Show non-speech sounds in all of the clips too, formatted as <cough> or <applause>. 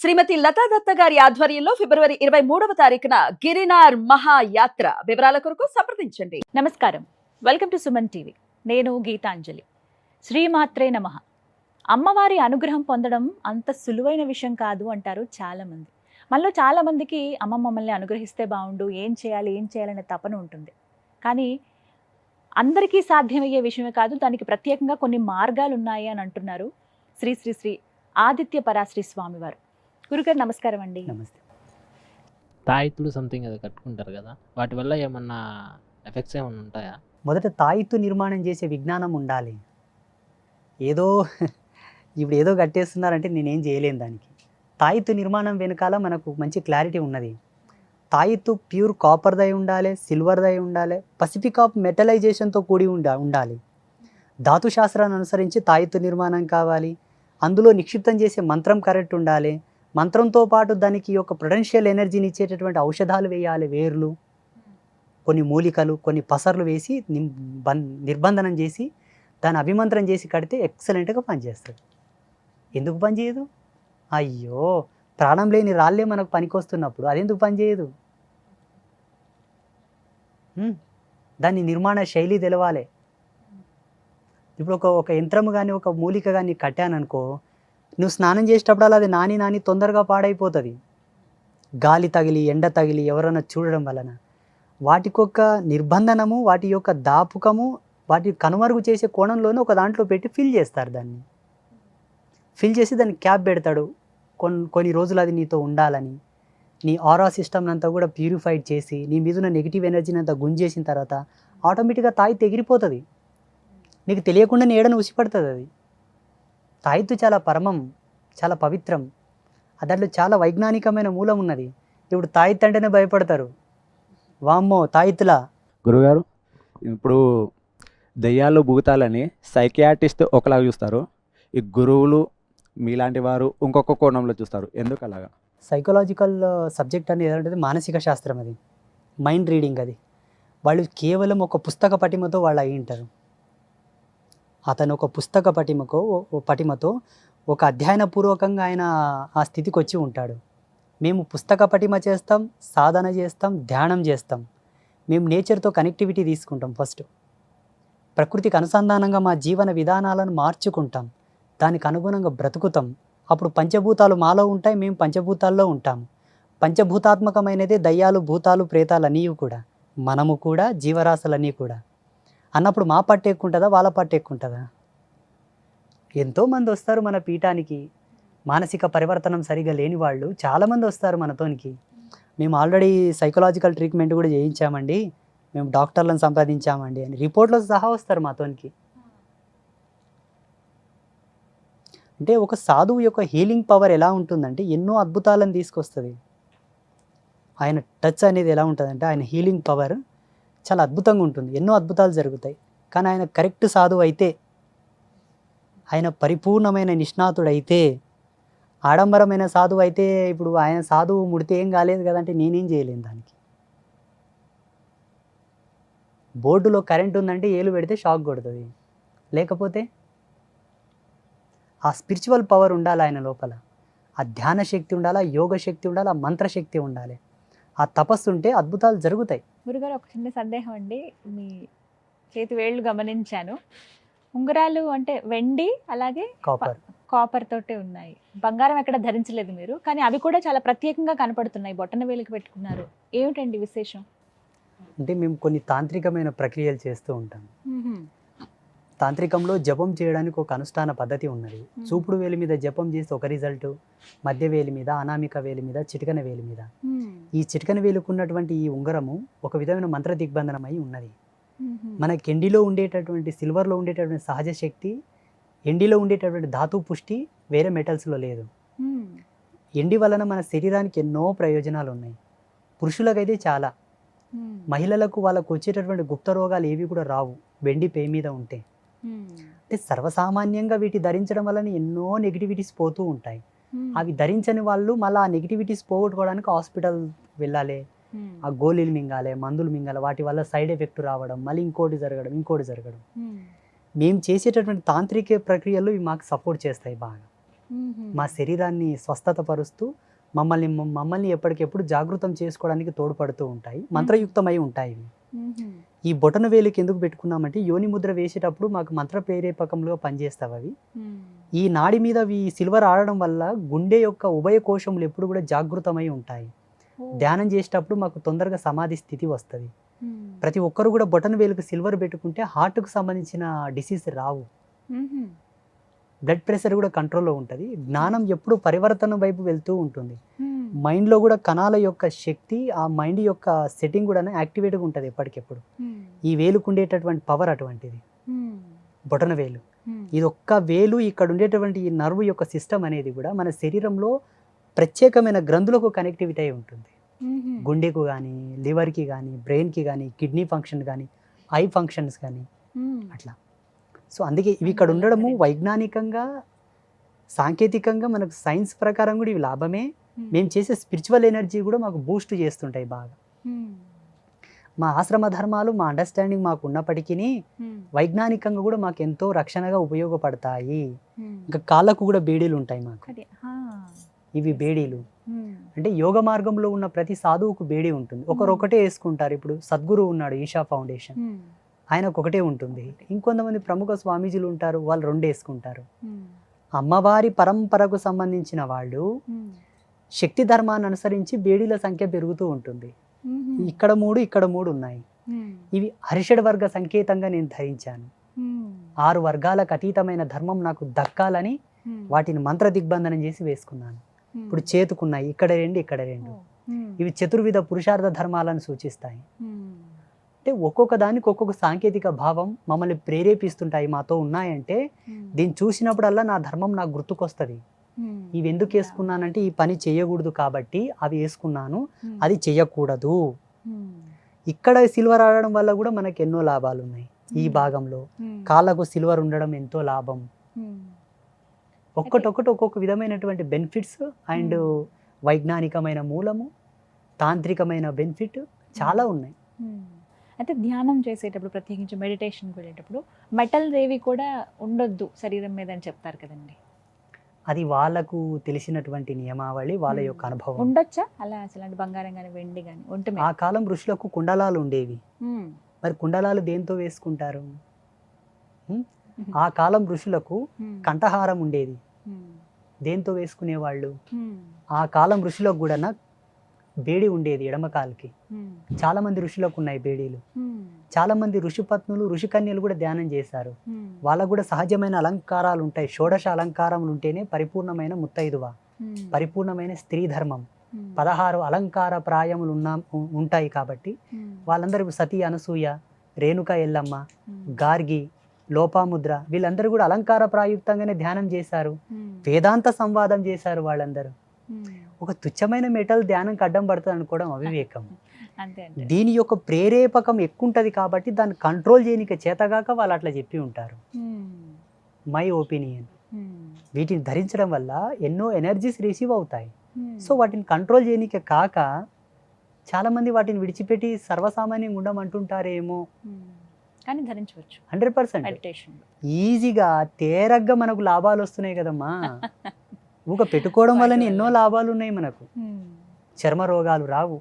శ్రీమతి లతా దత్త గారి ఆధ్వర్యంలో ఫిబ్రవరి ఇరవై మూడవ తారీఖున గిరినార్ మహాయాత్ర వివరాల కొరకు సంప్రదించండి. నమస్కారం. Welcome to Suman TV. నేను గీతాంజలి. శ్రీమాత్రే నమ. అమ్మవారి అనుగ్రహం పొందడం అంత సులువైన విషయం కాదు అంటారు చాలామంది. మనలో చాలామందికి అమ్మ మమ్మల్ని అనుగ్రహిస్తే బాగుండు ఏం చేయాలి ఏం చేయాలనే తపన ఉంటుంది. కానీ అందరికీ సాధ్యమయ్యే విషయమే కాదు దానికి ప్రత్యేకంగా కొన్ని మార్గాలు ఉన్నాయి అని అంటున్నారు శ్రీ శ్రీ శ్రీ ఆదిత్య పరాశ్రీ స్వామివారు. గురుగారు నమస్కారం అండి. నమస్తే. తాయితులు సంథింగ్ అది కట్టుకుంటారు కదా వాటి వల్ల ఏమన్నా ఎఫెక్ట్స్ ఏమన్నా ఉంటాయా? మొదట తాయిత్తు నిర్మాణం చేసే విజ్ఞానం ఉండాలి. ఏదో ఇప్పుడు ఏదో కట్టేస్తున్నారంటే నేనేం చేయలేను దానికి. తాయిత్తు నిర్మాణం వెనకాల మనకు మంచి క్లారిటీ ఉన్నది. తాయిత్తు ప్యూర్ కాపర్దై ఉండాలి సిల్వర్దై ఉండాలి పసిఫిక్ ఆఫ్ మెటలైజేషన్తో కూడి ఉండా ఉండాలి. ధాతు శాస్త్రాన్ని అనుసరించి తాయిత్తు నిర్మాణం కావాలి. అందులో నిక్షిప్తం చేసే మంత్రం కరెక్ట్ ఉండాలి. మంత్రంతో పాటు దానికి ఒక ప్రొడెన్షియల్ ఎనర్జీని ఇచ్చేటటువంటి ఔషధాలు వేయాలి వేర్లు కొన్ని మూలికలు కొన్ని పసర్లు వేసి నిం- నిర్బంధనం చేసి దాన్ని అభిమంత్రం చేసి కడితే ఎక్సలెంట్గా పనిచేస్తుంది. ఎందుకు పనిచేయదు? అయ్యో! ప్రాణం లేని రాళ్ళే మనకు పనికొస్తున్నప్పుడు అదెందుకు పనిచేయదు? హ్మ్. దాని నిర్మాణ శైలి తెలవాలి. ఇప్పుడు ఒక ఒక యంత్రము కానీ ఒక మూలిక కానీ కట్టాననుకో నువ్వు స్నానం చేసేటప్పుడు అది నాని నాని తొందరగా పాడైపోతుంది. గాలి తగిలి ఎండ తగిలి ఎవరైనా చూడడం వలన వాటికొక నిర్బంధనము వాటి యొక్క దాపుకము వాటి కనుమరుగు చేసే కోణంలోనే ఒక దాంట్లో పెట్టి ఫిల్ చేస్తారు దాన్ని. ఫిల్ చేసి దాన్ని క్యాప్ పెడతాడు. కొన్ని కొన్ని రోజులు అది నీతో ఉండాలని. నీ ఆరా సిస్టమ్ అంతా కూడా ప్యూరిఫైడ్ చేసి నీ మీద ఉన్న నెగిటివ్ ఎనర్జీని అంతా గుంజేసిన తర్వాత ఆటోమేటిక్గా తాయి తెగిరిపోతుంది. నీకు తెలియకుండా నీడను ఉసిపడుతుంది అది. తాయిత్తు చాలా పరమం చాలా పవిత్రం. దాంట్లో చాలా వైజ్ఞానికమైన మూలం ఉన్నది. ఇప్పుడు తాయిత్ అంటేనే భయపడతారు. వామ్మో తాయిత్తులా? గురుగారు ఇప్పుడు దెయ్యాలు భూతాలని సైకియాటిస్ట్ ఒకలాగా చూస్తారు. ఈ గురువులు మీలాంటి వారు ఇంకొక కోణంలో చూస్తారు. ఎందుకు అలాగా? సైకలాజికల్ సబ్జెక్ట్ అనేది ఏదంటే మానసిక శాస్త్రం అది. మైండ్ రీడింగ్ అది. వాళ్ళు కేవలం ఒక పుస్తక పటిమతో వాళ్ళు అయి ఉంటారు. అతను ఒక పుస్తక పటిమకో ఓ- పటిమతో ఒక అధ్యయనపూర్వకంగా ఆయన ఆ స్థితికి వచ్చి ఉంటాడు. మేము పుస్తక పటిమ చేస్తాం సాధన చేస్తాం ధ్యానం చేస్తాం. మేము నేచర్తో కనెక్టివిటీ తీసుకుంటాం ఫస్ట్. ప్రకృతికి అనుసంధానంగా మా జీవన విధానాలను మార్చుకుంటాం. దానికి అనుగుణంగా బ్రతుకుతాం. అప్పుడు పంచభూతాలు మాలో ఉంటాయి మేము పంచభూతాల్లో ఉంటాము పంచభూతాత్మకమైనదే దయ్యాలు భూతాలు ప్రేతాలు కూడా. మనము కూడా జీవరాశులన్నీ కూడా. అన్నప్పుడు మా పట్టు ఎక్కువ ఉంటుందా వాళ్ళ పట్టు ఎక్కువ ఉంటుందా ఎంతోమంది వస్తారు మన పీఠానికి. మానసిక పరివర్తనం సరిగా లేని వాళ్ళు చాలామంది వస్తారు మనతోనికి. మేము ఆల్రెడీ సైకలాజికల్ ట్రీట్మెంట్ కూడా చేయించామండి. మేము డాక్టర్లను సంపాదించామండి అని. రిపోర్ట్లో సహా వస్తారు మాతోనికి. అంటే ఒక సాధువు యొక్క హీలింగ్ పవర్ ఎలా ఉంటుందంటే ఎన్నో అద్భుతాలను తీసుకొస్తుంది. ఆయన టచ్ అనేది ఎలా ఉంటుందంటే ఆయన హీలింగ్ పవర్ చాలా అద్భుతంగా ఉంటుంది. ఎన్నో అద్భుతాలు జరుగుతాయి. కానీ ఆయన కరెక్ట్ సాధువు అయితే ఆయన పరిపూర్ణమైన నిష్ణాతుడైతే ఆడంబరమైన సాధువు అయితే ఇప్పుడు ఆయన సాధువు ముడితే ఏం కాలేదు కదంటే నేనేం చేయలేను దానికి. బోర్డులో కరెంట్ ఉందంటే ఏలు పెడితే షాక్ కొడుతుంది. లేకపోతే ఆ స్పిరిచువల్ పవర్ ఉండాలి ఆయన లోపల. ఆ ధ్యాన శక్తి ఉండాలి ఆ యోగ శక్తి ఉండాలి ఆ మంత్రశక్తి ఉండాలి. ఆ తపస్సు ఉంటే అద్భుతాలు జరుగుతాయి. గురుగారు ఒక చిన్న సందేహం అండి. మీ చేతి వేళ్ళు గమనించాను. ఉంగరాలు అంటే వెండి అలాగే కాపర్. కాపర్ తోటే ఉన్నాయి. బంగారం ఎక్కడ ధరించలేదు మీరు కానీ అవి కూడా చాలా ప్రత్యేకంగా కనపడుతున్నాయి. బొట్టన వేలికి పెట్టుకున్నారు. ఏమిటండి విశేషం? అంటే మేము కొన్ని తాంత్రికమైన ప్రక్రియలు చేస్తూ ఉంటాం. తాంత్రికంలో జపం చేయడానికి ఒక అనుష్ఠాన పద్ధతి ఉన్నది. చూపుడు వేలి మీద జపం చేస్తే ఒక రిజల్ట్ మధ్య వేలి మీద అనామిక వేలి మీద చిటికన వేలి మీద. ఈ చిటికన వేలుకు ఉన్నటువంటి ఈ ఉంగరము ఒక విధమైన మంత్ర దిగ్బంధనమై ఉన్నది. మన కెండిలో ఉండేటటువంటి సిల్వర్లో ఉండేటటువంటి సహజ శక్తి ఎండిలో ఉండేటటువంటి ధాతు పుష్టి వేరే మెటల్స్లో లేదు. ఎండి వలన మన శరీరానికి ఎన్నో ప్రయోజనాలు ఉన్నాయి. పురుషులకైతే చాలా. మహిళలకు వాళ్ళకు వచ్చేటటువంటి గుప్త రోగాలు ఏవి కూడా రావు. వెండి పే మీద ఉంటే. అంటే సర్వసామాన్యంగా వీటి ధరించడం వలన ఎన్నో నెగిటివిటీస్ పోతూ ఉంటాయి. అవి ధరించని వాళ్ళు మళ్ళీ ఆ నెగిటివిటీస్ పోగొట్టుకోవడానికి హాస్పిటల్ వెళ్ళాలి ఆ గోళీలు మింగాలి మందులు మింగాలి వాటి వల్ల సైడ్ ఎఫెక్ట్ రావడం మళ్ళీ ఇంకోటి జరగడం ఇంకోటి జరగడం. మేము చేసేటటువంటి తాంత్రిక ప్రక్రియలు ఇవి మాకు సపోర్ట్ చేస్తాయి బాగా. మా శరీరాన్ని స్వస్థత పరుస్తూ మమ్మల్ని మమ్మల్ని ఎప్పటికెప్పుడు జాగృతం చేసుకోవడానికి తోడ్పడుతూ ఉంటాయి మంత్రయుక్తమై ఉంటాయి ఇవి. ఈ బొటన వేలికి ఎందుకు పెట్టుకున్నామంటే యోని ముద్ర వేసేటప్పుడు మాకు మంత్ర ప్రేరేపకంలో పనిచేస్తావు అవి. ఈ నాడి మీద ఈ సిల్వర్ ఆడడం వల్ల గుండె యొక్క ఉభయ కోశములు ఎప్పుడు కూడా జాగృతమై ఉంటాయి. ధ్యానం చేసేటప్పుడు మాకు తొందరగా సమాధి స్థితి వస్తుంది. ప్రతి ఒక్కరు కూడా బొటన వేలుకు సిల్వర్ పెట్టుకుంటే హార్ట్కు సంబంధించిన డిసీజ్ రావు. బ్లడ్ ప్రెషర్ కూడా కంట్రోల్లో ఉంటుంది. జ్ఞానం ఎప్పుడు పరివర్తన వైపు వెళ్తూ ఉంటుంది. మైండ్లో కూడా కణాల యొక్క శక్తి ఆ మైండ్ యొక్క సెట్టింగ్ కూడా యాక్టివేట్గా ఉంటుంది ఎప్పటికెప్పుడు. ఈ వేలుకు ఉండేటటువంటి పవర్ అటువంటిది. బొటన వేలు. ఇది ఒక్క వేలు ఇక్కడ ఉండేటువంటి ఈ నర్వ్ యొక్క సిస్టమ్ అనేది కూడా మన శరీరంలో ప్రత్యేకమైన గ్రంథులకు కనెక్టివిటీ అయి ఉంటుంది. గుండెకు కానీ లివర్కి కానీ బ్రెయిన్కి కానీ కిడ్నీ ఫంక్షన్ కానీ ఐ ఫంక్షన్స్ కానీ అట్లా. సో అందుకే ఇవి ఇక్కడ ఉండడము వైజ్ఞానికంగా సాంకేతికంగా మనకు సైన్స్ ప్రకారం కూడా ఇవి లాభమే. మేము చేసే స్పిరిచువల్ ఎనర్జీ కూడా మాకు బూస్ట్ చేస్తుంటాయి బాగా. మా ఆశ్రమ ధర్మాలు మా అండర్స్టాండింగ్ మాకు ఉన్నప్పటికీ వైజ్ఞానికంగా కూడా మాకు ఎంతో రక్షణగా ఉపయోగపడతాయి. ఇంకా కాళ్ళకు కూడా బేడీలు ఉంటాయి మాకు. ఇవి బేడీలు. అంటే యోగ మార్గంలో ఉన్న ప్రతి సాధువుకు బేడీ ఉంటుంది. ఒకరు ఒకటే వేసుకుంటారు. ఇప్పుడు సద్గురు ఉన్నాడు ఈషా ఫౌండేషన్. ఆయనకు ఒకటే ఉంటుంది. ఇంకొంతమంది ప్రముఖ స్వామీజీలు ఉంటారు వాళ్ళు రెండు వేసుకుంటారు అమ్మవారి పరంపరకు సంబంధించిన వాళ్ళు శక్తి ధర్మాన్ని అనుసరించి బేడీల సంఖ్య పెరుగుతూ ఉంటుంది. ఇక్కడ మూడు ఇక్కడ మూడు ఉన్నాయి. ఇవి హరిషడ్ వర్గ సంకేతంగా నేను ధరించాను. ఆరు వర్గాలకు అతీతమైన ధర్మం నాకు దక్కాలని వాటిని మంత్ర దిగ్బంధనం చేసి వేసుకున్నాను. ఇప్పుడు చేతుకున్నాయి. ఇక్కడ రెండు ఇక్కడ రెండు. ఇవి చతుర్విధ పురుషార్థ ధర్మాలను సూచిస్తాయి. అంటే ఒక్కొక్క దానికి ఒక్కొక్క సాంకేతిక భావం మమ్మల్ని ప్రేరేపిస్తుంటాయి మాతో ఉన్నాయంటే దీన్ని చూసినప్పుడల్లా నా ధర్మం నాకు గుర్తుకొస్తుంది. ఇవి ఎందుకు వేసుకున్నానంటే ఈ పని చేయకూడదు కాబట్టి అవి వేసుకున్నాను. అది చేయకూడదు. ఇక్కడ సిల్వర్ ఆడడం వల్ల కూడా మనకు ఎన్నో లాభాలు ఉన్నాయి ఈ భాగంలో. కాళ్ళకు సిల్వర్ ఉండడం ఎంతో లాభం. ఒక్కటొక్కటి ఒక్కొక్క విధమైనటువంటి బెనిఫిట్స్ అండ్ వైజ్ఞానికమైన మూలము తాంత్రికమైన బెనిఫిట్ చాలా ఉన్నాయి. అయితే ధ్యానం చేసేటప్పుడు ప్రత్యేకించి మెడిటేషన్ వెళ్ళేటప్పుడు మెటల్ రేవి కూడా ఉండొద్దు శరీరం మీద అని చెప్తారు కదండి. అది వాళ్ళకు తెలిసినటువంటి నియమావళి వాళ్ళ యొక్క అనుభవం ఉండొచ్చా అలా అసలు బంగారం కానీ వెండి కానీ ఒంటి మీద ఆ కాలం ఋషులకు కుండలాలు ఉండేవి. మరి కుండలాలు దేంతో వేసుకుంటారు? ఆ కాలం ఋషులకు. కంఠహారం ఉండేది. దేంతో వేసుకునేవాళ్ళు. ఆ కాలం ఋషులకు కూడా బేడి ఉండేది ఎడమ కాలుకి ఉమ్. చాలా మంది ఋషులకు ఉన్నాయి బేడీలు. చాలా మంది ఋషిపత్నులు ఋషికన్యలు కూడా ధ్యానం చేశారు. వాళ్ళకు కూడా సహజమైన అలంకారాలు ఉంటాయి షోడశ అలంకారములు ఉంటేనే పరిపూర్ణమైన ముత్తైదువ. పరిపూర్ణమైన స్త్రీ ధర్మం. పదహారు అలంకార ప్రాయములు ఉన్న ఉంటాయి కాబట్టి. వాళ్ళందరూ సతీ అనసూయ రేణుక ఎల్లమ్మ. గార్గి లోపాముద్ర వీళ్ళందరూ కూడా అలంకార ప్రాయుక్తంగానే ధ్యానం చేశారు. వేదాంత సంవాదం చేశారు వాళ్ళందరూ. ఒక తుచ్చమైన మెటల్ ధ్యానంకి అడ్డం పడుతుంది అనుకోవడం అవివేకం దీని యొక్క ప్రేరేపకం ఎక్కువ ఉంటుంది కాబట్టి దాన్ని కంట్రోల్ చేయనిక చేతగాక వాళ్ళు అట్లా చెప్పి ఉంటారు. My opinion. వీటిని ధరించడం వల్ల ఎన్నో ఎనర్జీస్ రిసీవ్ అవుతాయి. సో వాటిని కంట్రోల్ చేయనిక కాక చాలామంది వాటిని విడిచిపెట్టి సర్వసామాన్యంగా ఉండమంటుంటారేమో. కానీ ధరించవచ్చు. Hundred percent. ఈజీగా తేరగ్గా మనకు లాభాలు వస్తున్నాయి కదమ్మా. <laughs> ఊక పెట్టుకోవడం వల్లనే ఎన్నో లాభాలు ఉన్నాయి మనకు. చర్మ రోగాలు రావు.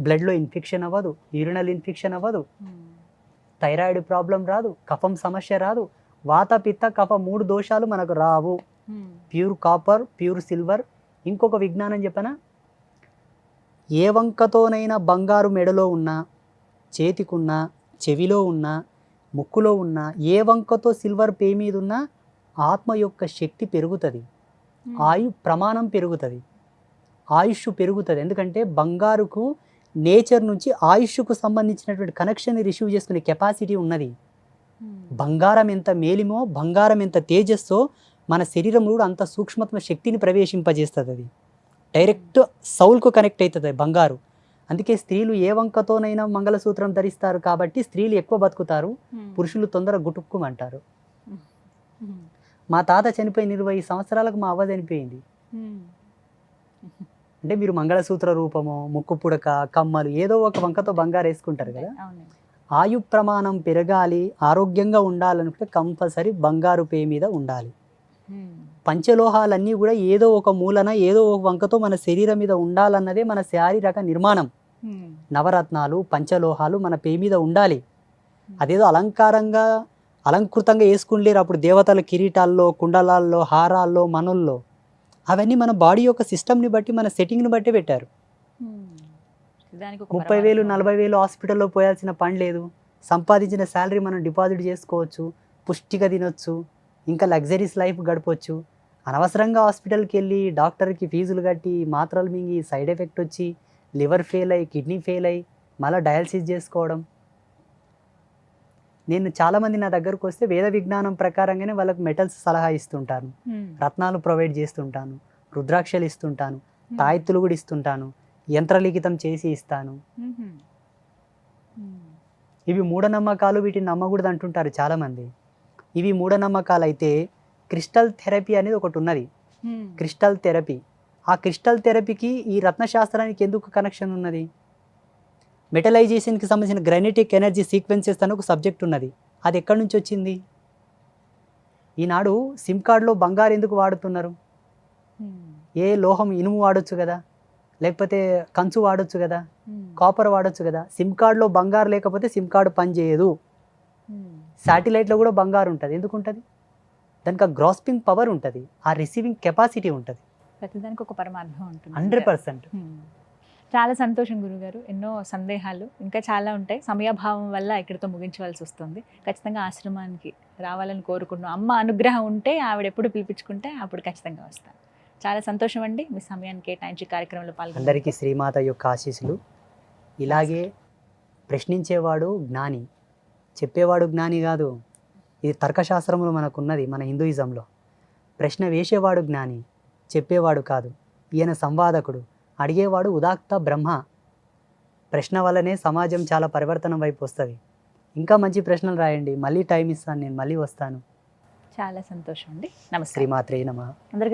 బ్లడ్లో ఇన్ఫెక్షన్ అవ్వదు. యూరినల్ ఇన్ఫెక్షన్ అవ్వదు. థైరాయిడ్ ప్రాబ్లం రాదు. కఫం సమస్య రాదు. వాత పిత్త కఫ మూడు దోషాలు మనకు రావు. ప్యూర్ కాపర్ ప్యూర్ సిల్వర్ ఇంకొక విజ్ఞానం చెప్పనా? ఏ వంకతోనైనా బంగారు మెడలో ఉన్నా చేతికున్నా చెవిలో ఉన్నా ముక్కులో ఉన్నా ఏ వంకతో సిల్వర్ పే మీద ఉన్నా ఆత్మ యొక్క శక్తి పెరుగుతుంది. ఆయు ప్రమాణం పెరుగుతుంది. ఆయుష్ పెరుగుతుంది. ఎందుకంటే బంగారుకు నేచర్ నుంచి ఆయుష్కు సంబంధించినటువంటి కనెక్షన్ రిసీవ్ చేసుకునే కెపాసిటీ ఉన్నది. బంగారం ఎంత మేలిమో బంగారం ఎంత తేజస్సో మన శరీరంలో కూడా అంత సూక్ష్మత్మ శక్తిని ప్రవేశింపజేస్తుంది అది డైరెక్ట్ సౌల్కు కనెక్ట్ అవుతుంది బంగారు. అందుకే స్త్రీలు ఏ వంకతోనైనా మంగళసూత్రం ధరిస్తారు కాబట్టి స్త్రీలు ఎక్కువ బతుకుతారు. పురుషులు తొందర గుటుక్కుమంటారు మా తాత చనిపోయిన ఇరవై సంవత్సరాలకు మా అవ్వ చనిపోయింది. అంటే మీరు మంగళసూత్ర రూపము ముక్కు పుడక కమ్మలు ఏదో ఒక వంకతో బంగారు వేసుకుంటారు కదా? ఆయు ప్రమాణం పెరగాలి ఆరోగ్యంగా ఉండాలనుకుంటే కంపల్సరీ బంగారు పే మీద ఉండాలి. పంచలోహాలన్నీ కూడా ఏదో ఒక మూలన ఏదో ఒక వంకతో మన శరీరం మీద ఉండాలన్నదే మన శారీరక నిర్మాణం. నవరత్నాలు పంచలోహాలు మన పే మీద ఉండాలి. అదేదో అలంకారంగా అలంకృతంగా వేసుకుంటలేరు అప్పుడు దేవతల కిరీటాల్లో కుండలాల్లో హారాల్లో మనుల్లో అవన్నీ మన బాడీ యొక్క సిస్టమ్ని బట్టి మన సెట్టింగ్ని బట్టి పెట్టారు. ముప్పై వేలు నలభై వేలు హాస్పిటల్లో పోయాల్సిన పని లేదు. సంపాదించిన శాలరీ మనం డిపాజిట్ చేసుకోవచ్చు. పుష్టిగా తినొచ్చు. ఇంకా లగ్జరీస్ లైఫ్ గడపవచ్చు అనవసరంగా హాస్పిటల్కి వెళ్ళి డాక్టర్కి ఫీజులు కట్టి మాత్రలు మింగి సైడ్ ఎఫెక్ట్ వచ్చి లివర్ ఫెయిల్ అయ్యి కిడ్నీ ఫెయిల్ అయ్యి మళ్ళీ డయాలసిస్ చేసుకోవడం. నేను చాలామంది నా దగ్గరకు వస్తే వేద విజ్ఞానం ప్రకారంగానే వాళ్ళకి మెటల్స్ సలహా ఇస్తుంటాను. రత్నాలు ప్రొవైడ్ చేస్తుంటాను. రుద్రాక్షలు ఇస్తుంటాను. తాయెత్తులు కూడా ఇస్తుంటాను. యంత్రలిఖితం చేసి ఇస్తాను. ఇవి మూఢనమ్మకాలు వీటిని నమ్మకూడదు అంటుంటారు చాలామంది. ఇవి మూఢనమ్మకాలు అయితే క్రిస్టల్ థెరపీ అనేది ఒకటి ఉన్నది. Crystal therapy. ఆ క్రిస్టల్ థెరపీకి ఈ రత్నశాస్త్రానికి ఎందుకు కనెక్షన్ ఉన్నది? మెటలైజేషన్కి సంబంధించిన గ్రానైటిక్ ఎనర్జీ సీక్వెన్సెస్ అని ఒక సబ్జెక్ట్ ఉన్నది. అది ఎక్కడి నుంచి వచ్చింది? ఈనాడు సిమ్ కార్డులో బంగారు ఎందుకు వాడుతున్నారు. ఏ లోహం ఇనుము వాడొచ్చు కదా? లేకపోతే కంచు వాడొచ్చు కదా. కాపర్ వాడొచ్చు కదా? సిమ్ కార్డులో బంగారు లేకపోతే సిమ్ కార్డు పనిచేయదు. శాటిలైట్లో కూడా బంగారు ఉంటుంది. ఎందుకు ఉంటుంది? దానికి ఆ గ్రాస్పింగ్ పవర్ ఉంటుంది. ఆ రిసీవింగ్ కెపాసిటీ ఉంటుంది. ప్రతిదానికి ఒక పరమార్థం ఉంటుంది. Hundred percent. చాలా సంతోషం గురుగారు. ఎన్నో సందేహాలు. ఇంకా చాలా ఉంటాయి. సమయాభావం వల్ల ఇక్కడితో ముగించవలసి వస్తుంది. ఖచ్చితంగా ఆశ్రమానికి రావాలని కోరుకున్నాం అమ్మ అనుగ్రహం ఉంటే ఆవిడ ఎప్పుడు పిలిపించుకుంటే అప్పుడు ఖచ్చితంగా వస్తాను చాలా సంతోషం అండి. మీ సమయాన్ని కేటాయించి కార్యక్రమంలో పాల్గొన్న అందరికీ శ్రీమాత యొక్క ఆశీస్సులు. ఇలాగే ప్రశ్నించేవాడు జ్ఞాని. చెప్పేవాడు జ్ఞాని కాదు. ఇది తర్కశాస్త్రంలో మనకున్నది మన హిందూయిజంలో. ప్రశ్న వేసేవాడు జ్ఞాని చెప్పేవాడు కాదు. ఈయన సంవాదకుడు. అడిగేవాడు ఉదాక్త బ్రహ్మ. ప్రశ్న వల్లనే సమాజం చాలా పరివర్తనం వైపు వస్తుంది. ఇంకా మంచి ప్రశ్నలు రాయండి. మళ్ళీ టైం ఇస్తాను నేను మళ్ళీ వస్తాను. చాలా సంతోషం అండి. నమస్తే శ్రీమాత్రే నమ. అందరికీ